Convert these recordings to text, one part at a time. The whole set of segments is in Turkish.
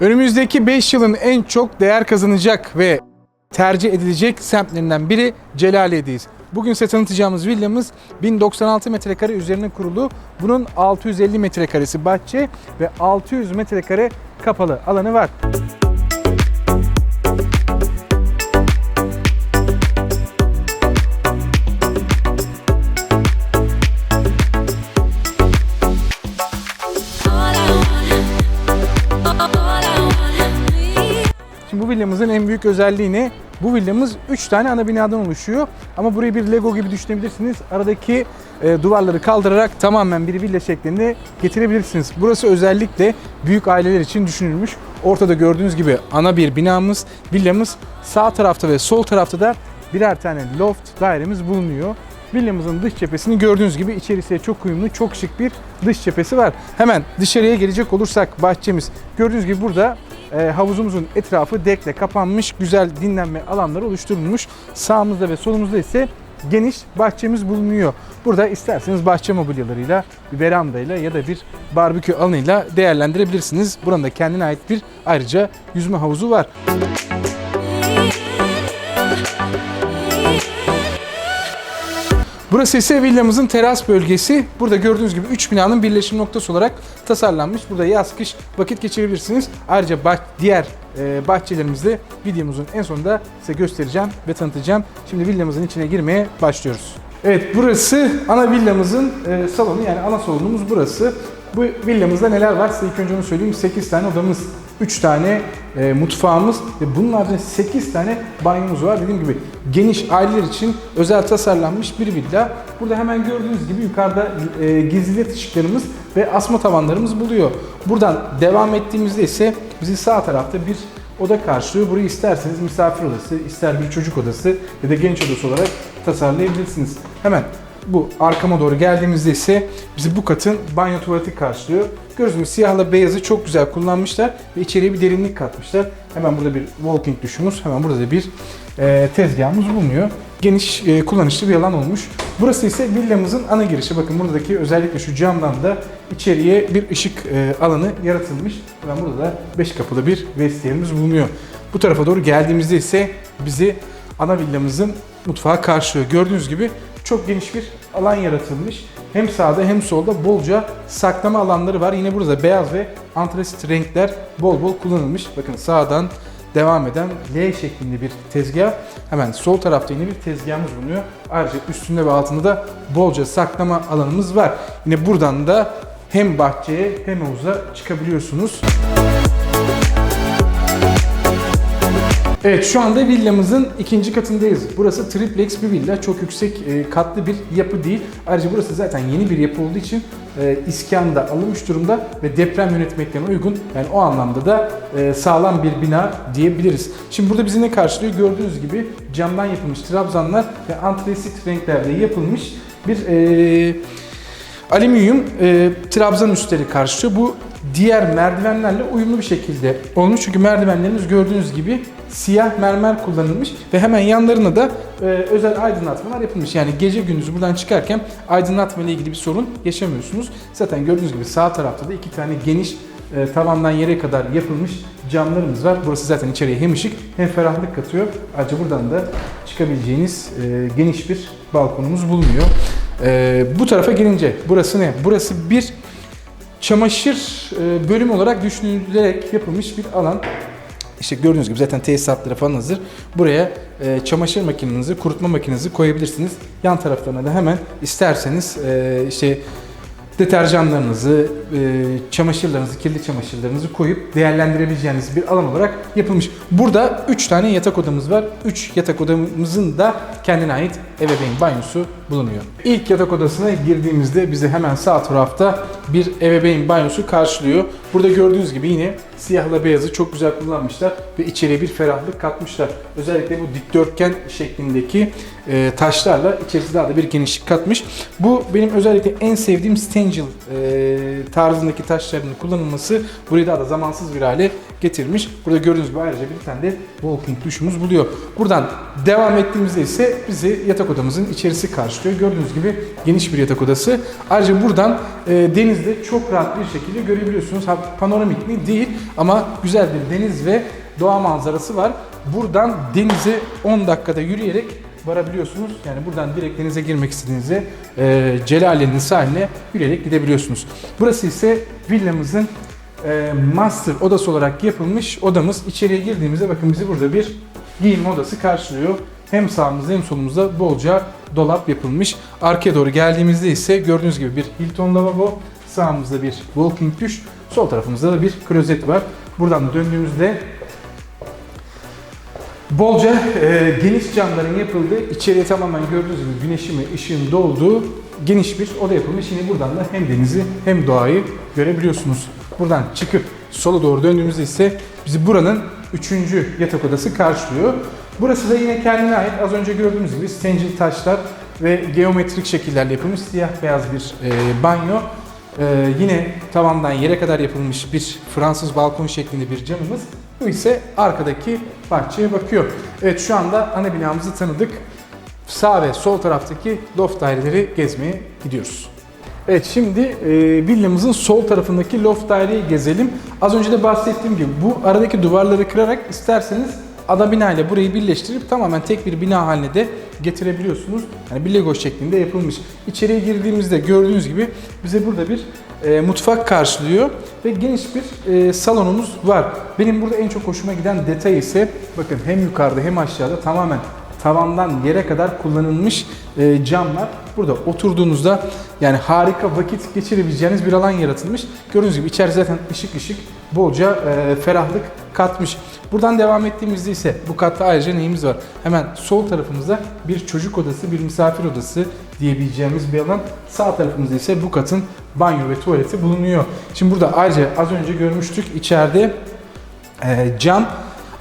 Önümüzdeki 5 yılın en çok değer kazanacak ve tercih edilecek semtlerinden biri Celaliye'deyiz. Bugün size tanıtacağımız villamız 1096 metrekare üzerine kurulu. Bunun 650 metrekaresi bahçe ve 600 metrekare kapalı alanı var. All villamızın en büyük özelliği ne? Bu villamız 3 tane ana binadan oluşuyor. Ama burayı bir Lego gibi düşünebilirsiniz. Aradaki e, duvarları kaldırarak tamamen bir villa şeklinde getirebilirsiniz. Burası özellikle büyük aileler için düşünülmüş. Ortada gördüğünüz gibi ana bir binamız, villamız. Sağ tarafta ve sol tarafta da birer tane loft dairemiz bulunuyor. Villamızın dış cephesini gördüğünüz gibi içerisiye çok uyumlu, çok şık bir dış cephesi var. Hemen dışarıya gelecek olursak bahçemiz. Gördüğünüz gibi burada havuzumuzun etrafı dekle kapanmış, güzel dinlenme alanları oluşturulmuş. Sağımızda ve solumuzda ise geniş bahçemiz bulunuyor. Burada isterseniz bahçe mobilyalarıyla, bir verandayla ya da bir barbekü alanıyla değerlendirebilirsiniz. Buranın da kendine ait bir ayrıca yüzme havuzu var. Burası ise villamızın teras bölgesi. Burada gördüğünüz gibi 3 binanın birleşim noktası olarak tasarlanmış. Burada yaz kış vakit geçirebilirsiniz. Ayrıca bah- diğer e, bahçelerimizde videomuzun en sonunda size göstereceğim ve tanıtacağım. Şimdi villamızın içine girmeye başlıyoruz. Evet burası ana villamızın e, salonu yani ana salonumuz burası. Bu villamızda neler var size ilk önce onu söyleyeyim. 8 tane odamız, 3 tane e, mutfağımız ve bunun haricinde 8 tane banyomuz var. Dediğim gibi geniş aileler için özel tasarlanmış bir villa. Burada hemen gördüğünüz gibi yukarıda e, gizli ışıklarımız ve asma tavanlarımız buluyor. Buradan devam ettiğimizde ise bizi sağ tarafta bir oda karşılıyor. Burayı isterseniz misafir odası, ister bir çocuk odası ya da genç odası olarak tasarlayabilirsiniz. Hemen bu arkama doğru geldiğimizde ise bizi bu katın banyo tuvaleti karşılıyor. Gördüğünüz gibi siyahla beyazı çok güzel kullanmışlar ve içeriye bir derinlik katmışlar. Hemen burada bir walking duşumuz, hemen burada da bir e, tezgahımız bulunuyor. Geniş, e, kullanışlı bir alan olmuş. Burası ise villamızın ana girişi. Bakın buradaki özellikle şu camdan da içeriye bir ışık e, alanı yaratılmış. Hemen burada da 5 kapılı bir vestiyerimiz bulunuyor. Bu tarafa doğru geldiğimizde ise bizi ana villamızın mutfağı karşılıyor. Gördüğünüz gibi çok geniş bir alan yaratılmış. Hem sağda hem solda bolca saklama alanları var. Yine burada beyaz ve antrasit renkler bol bol kullanılmış. Bakın sağdan devam eden L şeklinde bir tezgah. Hemen sol tarafta yine bir tezgahımız bulunuyor. Ayrıca üstünde ve altında da bolca saklama alanımız var. Yine buradan da hem bahçeye hem havuza çıkabiliyorsunuz. Evet şu anda villamızın ikinci katındayız. Burası triplex bir villa. Çok yüksek e, katlı bir yapı değil. Ayrıca burası zaten yeni bir yapı olduğu için e, iskan da alınmış durumda ve deprem yönetmeklerine uygun. Yani o anlamda da e, sağlam bir bina diyebiliriz. Şimdi burada bizi ne karşılıyor? Gördüğünüz gibi camdan yapılmış trabzanlar ve antresit renklerde yapılmış bir e, alüminyum e, trabzan üstleri karşılıyor. Bu diğer merdivenlerle uyumlu bir şekilde olmuş. Çünkü merdivenlerimiz gördüğünüz gibi siyah mermer kullanılmış ve hemen yanlarına da e, özel aydınlatmalar yapılmış. Yani gece gündüz buradan çıkarken aydınlatma ile ilgili bir sorun yaşamıyorsunuz. Zaten gördüğünüz gibi sağ tarafta da iki tane geniş e, tavandan yere kadar yapılmış camlarımız var. Burası zaten içeriye hem ışık hem ferahlık katıyor. Ayrıca buradan da çıkabileceğiniz e, geniş bir balkonumuz bulunuyor. E, bu tarafa gelince burası ne? Burası bir çamaşır e, bölümü olarak düşünülerek yapılmış bir alan. İşte gördüğünüz gibi zaten tesisatları falan hazır. Buraya e, çamaşır makinenizi, kurutma makinenizi koyabilirsiniz. Yan taraflarına da hemen isterseniz e, işte deterjanlarınızı, e, çamaşırlarınızı, kirli çamaşırlarınızı koyup değerlendirebileceğiniz bir alan olarak yapılmış. Burada 3 tane yatak odamız var. 3 yatak odamızın da kendine ait ebeveyn banyosu bulunuyor. İlk yatak odasına girdiğimizde bizi hemen sağ tarafta bir ebeveyn banyosu karşılıyor. Burada gördüğünüz gibi yine siyahla beyazı çok güzel kullanmışlar ve içeriye bir ferahlık katmışlar. Özellikle bu dikdörtgen şeklindeki e, taşlarla içerisi daha da bir genişlik katmış. Bu benim özellikle en sevdiğim Stangel e, tarzındaki taşların kullanılması burayı daha da zamansız bir hale getirmiş. Burada gördüğünüz gibi ayrıca bir tane de walking duşumuz buluyor. Buradan devam ettiğimizde ise bizi yatak odamızın içerisi karşılıyor. Gördüğünüz gibi geniş bir yatak odası. Ayrıca buradan e, denizde çok rahat bir şekilde görebiliyorsunuz. Ha, panoramik mi? Değil ama güzel bir deniz ve doğa manzarası var. Buradan denize 10 dakikada yürüyerek varabiliyorsunuz. Yani buradan direkt denize girmek istediğinizde e, Celaliye'nin sahiline yürüyerek gidebiliyorsunuz. Burası ise villamızın e, master odası olarak yapılmış odamız. İçeriye girdiğimizde bakın bizi burada bir giyinme odası karşılıyor. Hem sağımızda hem solumuzda bolca dolap yapılmış. Arkaya doğru geldiğimizde ise gördüğünüz gibi bir Hilton lavabo, sağımızda bir walking duş, sol tarafımızda da bir klozet var. Buradan döndüğümüzde Bolca e, geniş camların yapıldığı, içeriye tamamen gördüğünüz gibi güneşin ve ışığın doğduğu geniş bir oda yapılmış. Yine buradan da hem denizi hem doğayı görebiliyorsunuz. Buradan çıkıp sola doğru döndüğümüzde ise bizi buranın üçüncü yatak odası karşılıyor. Burası da yine kendine ait az önce gördüğümüz gibi stencil taşlar ve geometrik şekillerle yapılmış siyah beyaz bir e, banyo. Ee, yine tavandan yere kadar yapılmış bir Fransız balkon şeklinde bir camımız. Bu ise arkadaki bahçeye bakıyor. Evet şu anda ana binamızı tanıdık. Sağ ve sol taraftaki loft daireleri gezmeye gidiyoruz. Evet şimdi e, villamızın sol tarafındaki loft daireyi gezelim. Az önce de bahsettiğim gibi bu aradaki duvarları kırarak isterseniz ana bina ile burayı birleştirip tamamen tek bir bina haline de getirebiliyorsunuz. Yani bir Lego şeklinde yapılmış. İçeriye girdiğimizde gördüğünüz gibi bize burada bir e, mutfak karşılıyor ve geniş bir e, salonumuz var. Benim burada en çok hoşuma giden detay ise bakın hem yukarıda hem aşağıda tamamen tavandan yere kadar kullanılmış e, camlar. Burada oturduğunuzda yani harika vakit geçirebileceğiniz bir alan yaratılmış. Gördüğünüz gibi içerisi zaten ışık ışık bolca e, ferahlık katmış. Buradan devam ettiğimizde ise bu katta ayrıca neyimiz var? Hemen sol tarafımızda bir çocuk odası, bir misafir odası diyebileceğimiz bir alan. Sağ tarafımızda ise bu katın banyo ve tuvaleti bulunuyor. Şimdi burada ayrıca az önce görmüştük içeride e, cam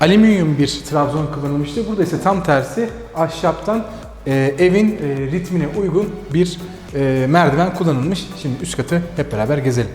alüminyum bir trabzon kullanılmıştı. Burada ise tam tersi ahşaptan e, evin e, ritmine uygun bir e, merdiven kullanılmış. Şimdi üst katı hep beraber gezelim.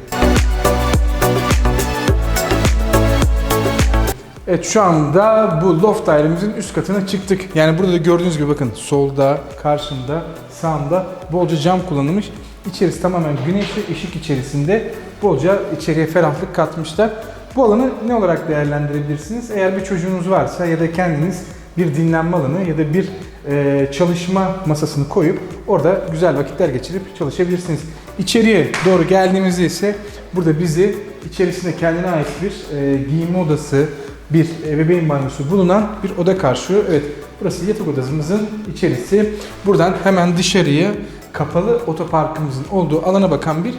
Evet şu anda bu loft dairemizin üst katına çıktık. Yani burada da gördüğünüz gibi bakın solda, karşımda, sağımda bolca cam kullanılmış. İçerisi tamamen güneş ve ışık içerisinde bolca içeriye ferahlık katmışlar. Bu alanı ne olarak değerlendirebilirsiniz? Eğer bir çocuğunuz varsa ya da kendiniz bir dinlenme alanı ya da bir e, çalışma masasını koyup orada güzel vakitler geçirip çalışabilirsiniz. İçeriye doğru geldiğimizde ise burada bizi içerisinde kendine ait bir e, giyinme odası, bir ebeveyn banyosu bulunan bir oda karşılıyor. Evet burası yatak odamızın içerisi. Buradan hemen dışarıya kapalı otoparkımızın olduğu alana bakan bir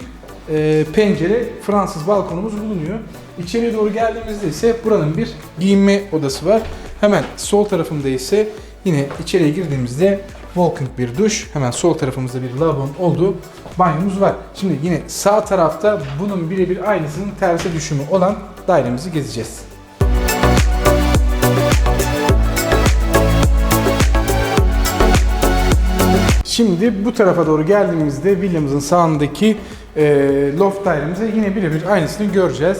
e, pencere Fransız balkonumuz bulunuyor. İçeriye doğru geldiğimizde ise buranın bir giyinme odası var. Hemen sol tarafımda ise yine içeriye girdiğimizde walking bir duş. Hemen sol tarafımızda bir lavabonun olduğu banyomuz var. Şimdi yine sağ tarafta bunun birebir aynısının tersi düşümü olan dairemizi gezeceğiz. Şimdi bu tarafa doğru geldiğimizde villamızın sağındaki e, loft dairemize yine birebir aynısını göreceğiz.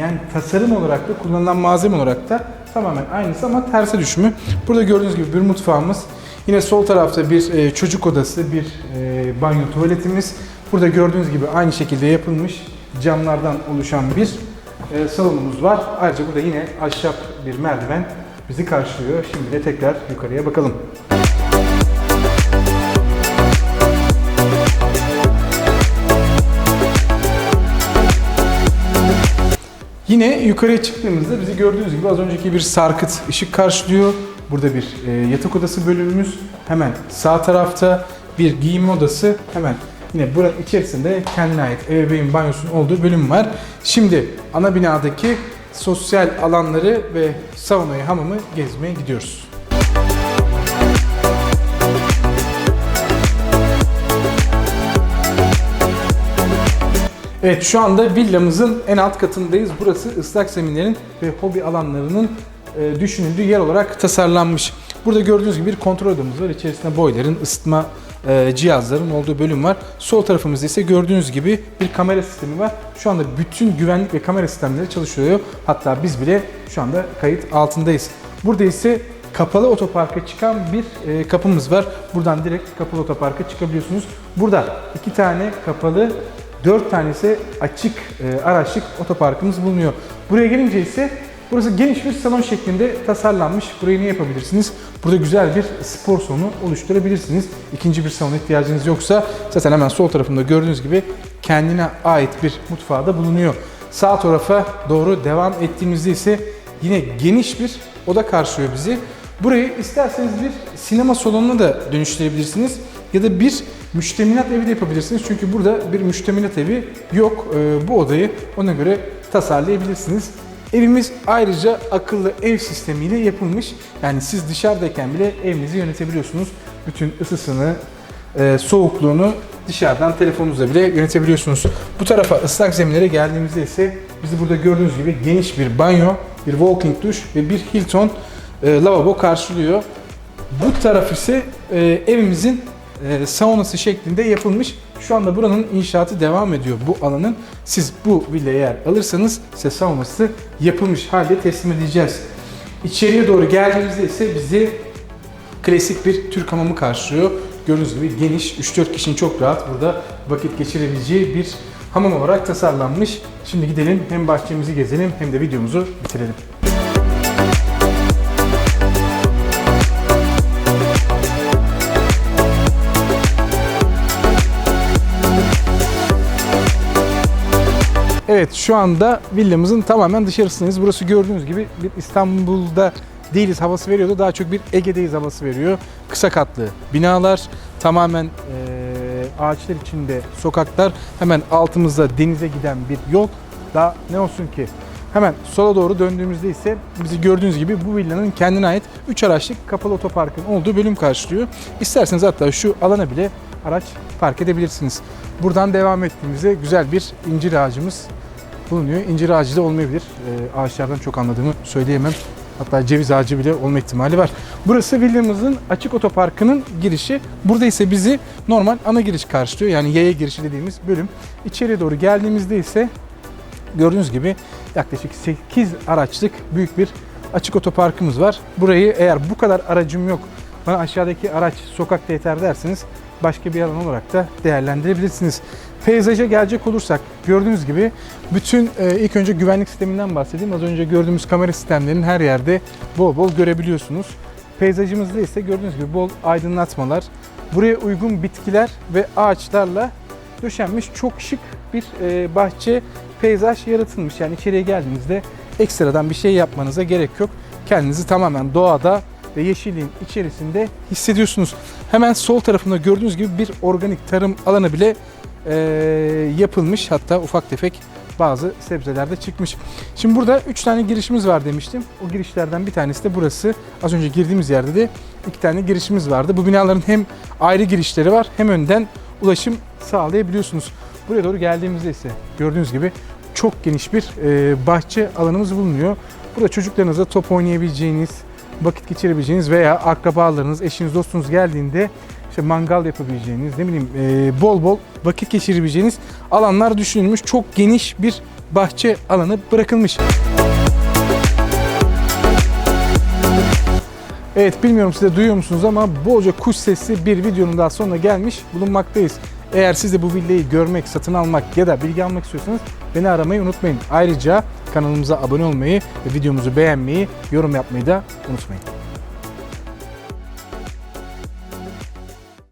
Yani tasarım olarak da kullanılan malzeme olarak da tamamen aynısı ama terse düşümü. Burada gördüğünüz gibi bir mutfağımız. Yine sol tarafta bir e, çocuk odası, bir e, banyo tuvaletimiz. Burada gördüğünüz gibi aynı şekilde yapılmış camlardan oluşan bir e, salonumuz var. Ayrıca burada yine ahşap bir merdiven bizi karşılıyor. Şimdi de tekrar yukarıya bakalım. Yine yukarıya çıktığımızda bizi gördüğünüz gibi az önceki bir sarkıt ışık karşılıyor. Burada bir e, yatak odası bölümümüz. Hemen sağ tarafta bir giyinme odası. Hemen yine buranın içerisinde kendine ait ebeveyn banyosunun olduğu bölüm var. Şimdi ana binadaki sosyal alanları ve saunayı, hamamı gezmeye gidiyoruz. Evet şu anda villamızın en alt katındayız. Burası ıslak zeminlerin ve hobi alanlarının e, düşünüldüğü yer olarak tasarlanmış. Burada gördüğünüz gibi bir kontrol odamız var. İçerisinde boyların, ısıtma e, cihazların olduğu bölüm var. Sol tarafımızda ise gördüğünüz gibi bir kamera sistemi var. Şu anda bütün güvenlik ve kamera sistemleri çalışıyor. Hatta biz bile şu anda kayıt altındayız. Burada ise kapalı otoparka çıkan bir e, kapımız var. Buradan direkt kapalı otoparka çıkabiliyorsunuz. Burada iki tane kapalı, dört tanesi açık e, araçlık otoparkımız bulunuyor. Buraya gelince ise burası geniş bir salon şeklinde tasarlanmış. Burayı ne yapabilirsiniz? Burada güzel bir spor salonu oluşturabilirsiniz. İkinci bir salona ihtiyacınız yoksa zaten hemen sol tarafında gördüğünüz gibi kendine ait bir mutfağı da bulunuyor. Sağ tarafa doğru devam ettiğimizde ise yine geniş bir oda karşılıyor bizi. Burayı isterseniz bir sinema salonuna da dönüştürebilirsiniz ya da bir müştemilat evi de yapabilirsiniz. Çünkü burada bir müştemilat evi yok. Ee, bu odayı ona göre tasarlayabilirsiniz. Evimiz ayrıca akıllı ev sistemiyle yapılmış. Yani siz dışarıdayken bile evinizi yönetebiliyorsunuz. Bütün ısısını, e, soğukluğunu dışarıdan telefonunuzla bile yönetebiliyorsunuz. Bu tarafa ıslak zeminlere geldiğimizde ise bizi burada gördüğünüz gibi geniş bir banyo, bir walking duş ve bir Hilton e, lavabo karşılıyor. Bu taraf ise e, evimizin e, saunası şeklinde yapılmış. Şu anda buranın inşaatı devam ediyor bu alanın. Siz bu villayı eğer alırsanız size saunası yapılmış halde teslim edeceğiz. İçeriye doğru geldiğimizde ise bizi klasik bir Türk hamamı karşılıyor. Gördüğünüz gibi geniş, 3-4 kişinin çok rahat burada vakit geçirebileceği bir hamam olarak tasarlanmış. Şimdi gidelim hem bahçemizi gezelim hem de videomuzu bitirelim. Evet şu anda villamızın tamamen dışarısındayız. Burası gördüğünüz gibi bir İstanbul'da değiliz havası veriyordu. Daha çok bir Ege'deyiz havası veriyor. Kısa katlı binalar, tamamen eee, ağaçlar içinde sokaklar. Hemen altımızda denize giden bir yol. Daha ne olsun ki? Hemen sola doğru döndüğümüzde ise bizi gördüğünüz gibi bu villanın kendine ait 3 araçlık kapalı otoparkın olduğu bölüm karşılıyor. İsterseniz hatta şu alana bile araç park edebilirsiniz. Buradan devam ettiğimizde güzel bir incir ağacımız bulunuyor. İncir ağacı da olmayabilir. Ee, ağaçlardan çok anladığımı söyleyemem. Hatta ceviz ağacı bile olma ihtimali var. Burası villamızın açık otoparkının girişi. Burada ise bizi normal ana giriş karşılıyor. Yani yaya girişi dediğimiz bölüm. İçeriye doğru geldiğimizde ise gördüğünüz gibi yaklaşık 8 araçlık büyük bir açık otoparkımız var. Burayı eğer bu kadar aracım yok bana aşağıdaki araç sokakta yeter derseniz başka bir alan olarak da değerlendirebilirsiniz. Peyzaja gelecek olursak gördüğünüz gibi bütün e, ilk önce güvenlik sisteminden bahsedeyim. Az önce gördüğümüz kamera sistemlerinin her yerde bol bol görebiliyorsunuz. Peyzajımızda ise gördüğünüz gibi bol aydınlatmalar, buraya uygun bitkiler ve ağaçlarla döşenmiş çok şık bir e, bahçe peyzaj yaratılmış. Yani içeriye geldiğinizde ekstradan bir şey yapmanıza gerek yok. Kendinizi tamamen doğada ve yeşilliğin içerisinde hissediyorsunuz. Hemen sol tarafında gördüğünüz gibi bir organik tarım alanı bile e, yapılmış. Hatta ufak tefek bazı sebzeler de çıkmış. Şimdi burada 3 tane girişimiz var demiştim. O girişlerden bir tanesi de burası. Az önce girdiğimiz yerde de iki tane girişimiz vardı. Bu binaların hem ayrı girişleri var hem önden ulaşım sağlayabiliyorsunuz. Buraya doğru geldiğimizde ise gördüğünüz gibi çok geniş bir e, bahçe alanımız bulunuyor. Burada çocuklarınızla top oynayabileceğiniz, vakit geçirebileceğiniz veya akrabalarınız, eşiniz, dostunuz geldiğinde işte mangal yapabileceğiniz, ne bileyim e, bol bol vakit geçirebileceğiniz alanlar düşünülmüş. Çok geniş bir bahçe alanı bırakılmış. Evet bilmiyorum siz de duyuyor musunuz ama bolca kuş sesli bir videonun daha sonuna gelmiş bulunmaktayız. Eğer siz de bu villayı görmek, satın almak ya da bilgi almak istiyorsanız beni aramayı unutmayın. Ayrıca kanalımıza abone olmayı ve videomuzu beğenmeyi, yorum yapmayı da unutmayın.